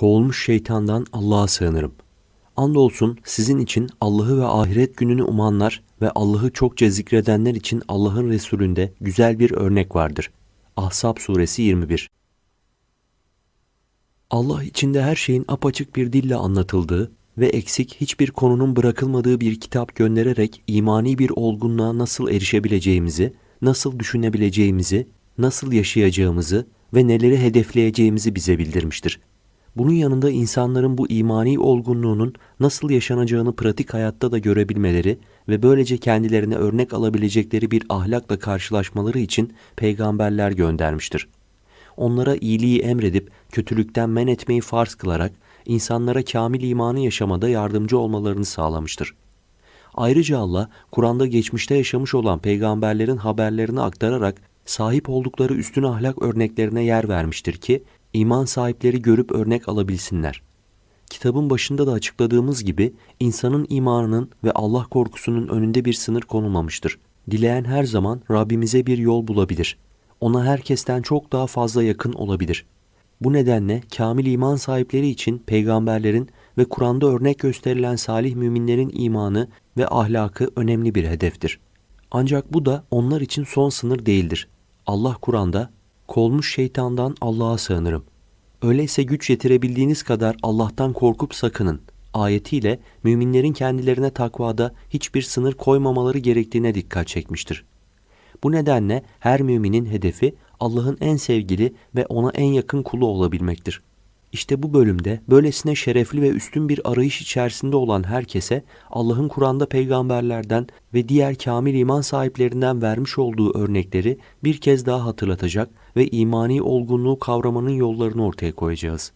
Kovulmuş şeytandan Allah'a sığınırım. Andolsun sizin için Allah'ı ve ahiret gününü umanlar ve Allah'ı çokça zikredenler için Allah'ın Resulünde güzel bir örnek vardır. Ahzab suresi 21 Allah içinde her şeyin apaçık bir dille anlatıldığı ve eksik hiçbir konunun bırakılmadığı bir kitap göndererek imani bir olgunluğa nasıl erişebileceğimizi, nasıl düşünebileceğimizi, nasıl yaşayacağımızı ve neleri hedefleyeceğimizi bize bildirmiştir. Bunun yanında insanların bu imani olgunluğunun nasıl yaşanacağını pratik hayatta da görebilmeleri ve böylece kendilerine örnek alabilecekleri bir ahlakla karşılaşmaları için peygamberler göndermiştir. Onlara iyiliği emredip kötülükten men etmeyi farz kılarak insanlara kamil imanı yaşamada yardımcı olmalarını sağlamıştır. Ayrıca Allah, Kur'an'da geçmişte yaşamış olan peygamberlerin haberlerini aktararak sahip oldukları üstün ahlak örneklerine yer vermiştir ki, iman sahipleri görüp örnek alabilsinler. Kitabın başında da açıkladığımız gibi insanın imanının ve Allah korkusunun önünde bir sınır konulmamıştır. Dileyen her zaman Rabbimize bir yol bulabilir. Ona herkesten çok daha fazla yakın olabilir. Bu nedenle kamil iman sahipleri için peygamberlerin ve Kur'an'da örnek gösterilen salih müminlerin imanı ve ahlakı önemli bir hedeftir. Ancak bu da onlar için son sınır değildir. Allah Kur'an'da kolmuş şeytandan Allah'a sığınırım. Öyleyse güç yetirebildiğiniz kadar Allah'tan korkup sakının. Ayetiyle müminlerin kendilerine takvada hiçbir sınır koymamaları gerektiğine dikkat çekmiştir. Bu nedenle her müminin hedefi Allah'ın en sevgili ve ona en yakın kulu olabilmektir. İşte bu bölümde böylesine şerefli ve üstün bir arayış içerisinde olan herkese Allah'ın Kur'an'da peygamberlerden ve diğer kamil iman sahiplerinden vermiş olduğu örnekleri bir kez daha hatırlatacak ve imani olgunluğu kavramanın yollarını ortaya koyacağız.